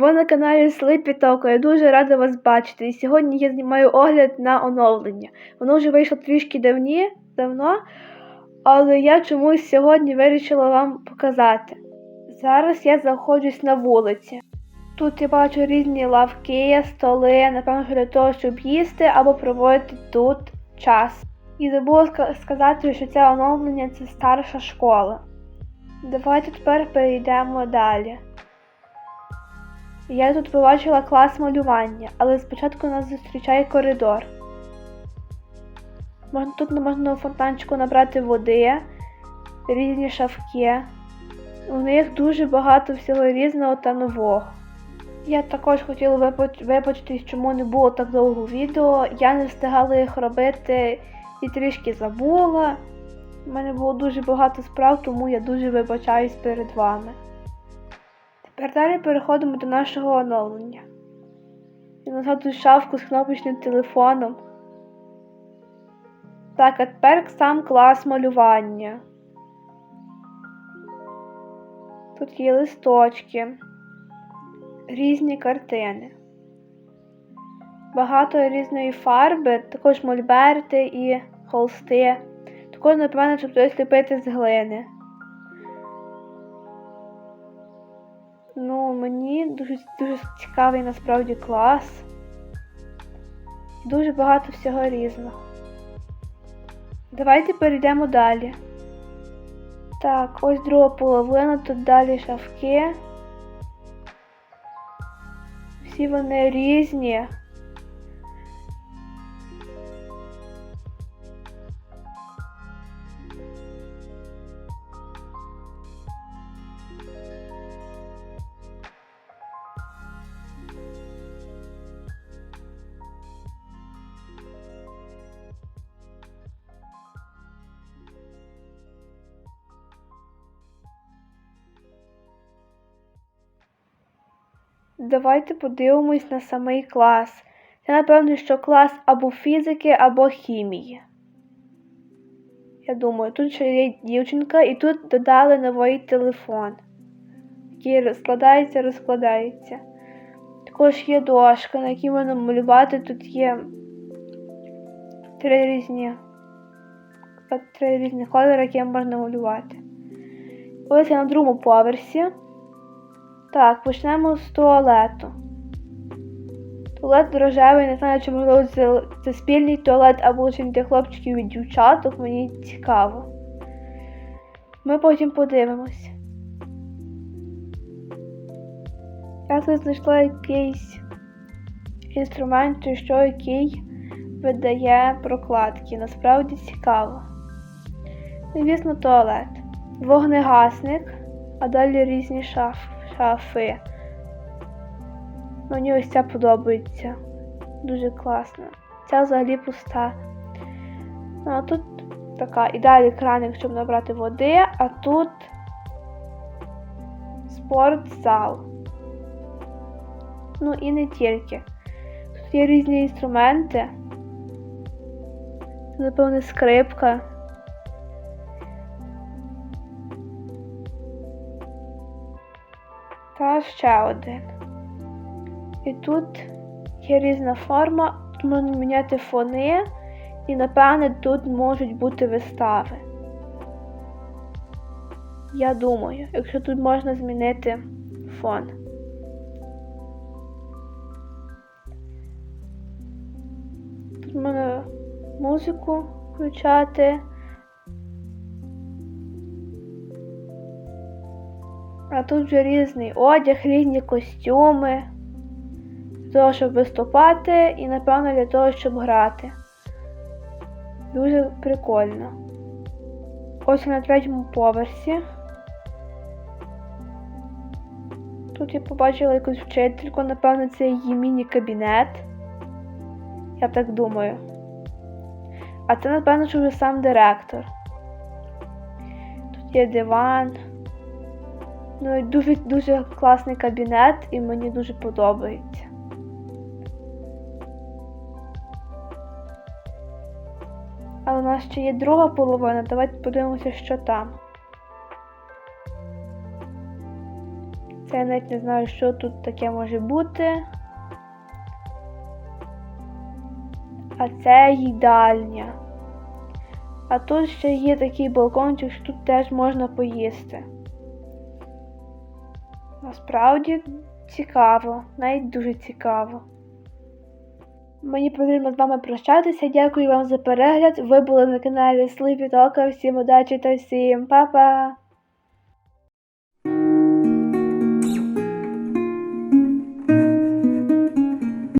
Ви на каналі Sleepy Talk. Я дуже рада вас бачити. І сьогодні я знімаю огляд на оновлення. Воно вже вийшло трішки давні, давно, але я чомусь сьогодні вирішила вам показати. Зараз я знаходжусь на вулиці. Тут я бачу різні лавки, столи, напевно, для того, щоб їсти або проводити тут час. І забула сказати, що це оновлення це старша школа. Давайте тепер перейдемо далі. Я тут побачила клас малювання, але спочатку нас зустрічає коридор. Тут можна у фонтанчику набрати води, різні шафки. У них дуже багато всього різного та нового. Я також хотіла вибач- вибачитись, чому не було так довго відео. Я не встигала їх робити і трішки забула. У мене було дуже багато справ, тому я дуже вибачаюсь перед вами. Далі переходимо до нашого оновлення. Я нагадую шафку з кнопочним телефоном. Так, а тепер сам клас малювання. Тут є листочки, різні картини. Багато різної фарби, також мольберти і холсти. Також, напевно, щоб хтось ліпити з глини. Ну, мені дуже, дуже цікавий насправді клас. Дуже багато всього різного. Давайте перейдемо далі. Так, ось друга половина, тут далі шафки. Всі вони різні. Давайте подивимось на самий клас. Це, напевно, що клас або фізики, або хімії. Я думаю, тут ще є дівчинка, і тут додали новий телефон, який розкладається, розкладається. Також є дошка, на якій можна малювати. Тут є три різні, три різні кольори, які можна малювати. Ось я на другому поверсі. Так, почнемо з туалету. Туалет рожевий, не знаю, чи можливо це, це спільний туалет або лише для хлопчиків і дівчаток, мені цікаво. Ми потім подивимось. Я тут знайшла якийсь інструмент, чи що, який видає прокладки. Насправді цікаво. Ну, Звісно, туалет. Вогнегасник, а далі різні шафи шафи. Мені ось ця подобається. Дуже класно. Ця взагалі пуста. Ну, а тут така і далі краник, щоб набрати води, а тут спортзал. Ну і не тільки. Тут є різні інструменти. Напевне, скрипка. Та ще один. І тут є різна форма, тут можна міняти фони, і, напевне, тут можуть бути вистави. Я думаю, якщо тут можна змінити фон. Тут можна музику включати. А тут вже різний одяг, різні костюми. Для того, щоб виступати, і, напевно, для того, щоб грати. Дуже прикольно. Ось на третьому поверсі. Тут я побачила якусь вчительку, напевно, це її міні-кабінет. Я так думаю. А це, напевно, що вже сам директор. Тут є диван. Ну і дуже дуже класний кабінет і мені дуже подобається. Але у нас ще є друга половина, давайте подивимося, що там. Це я навіть не знаю, що тут таке може бути. А це їдальня. А тут ще є такий балкончик, що тут теж можна поїсти. Насправді цікаво, навіть дуже цікаво. Мені потрібно з вами прощатися. Дякую вам за перегляд. Ви були на каналі Sleepy Talker. Всім удачі та всім па-па!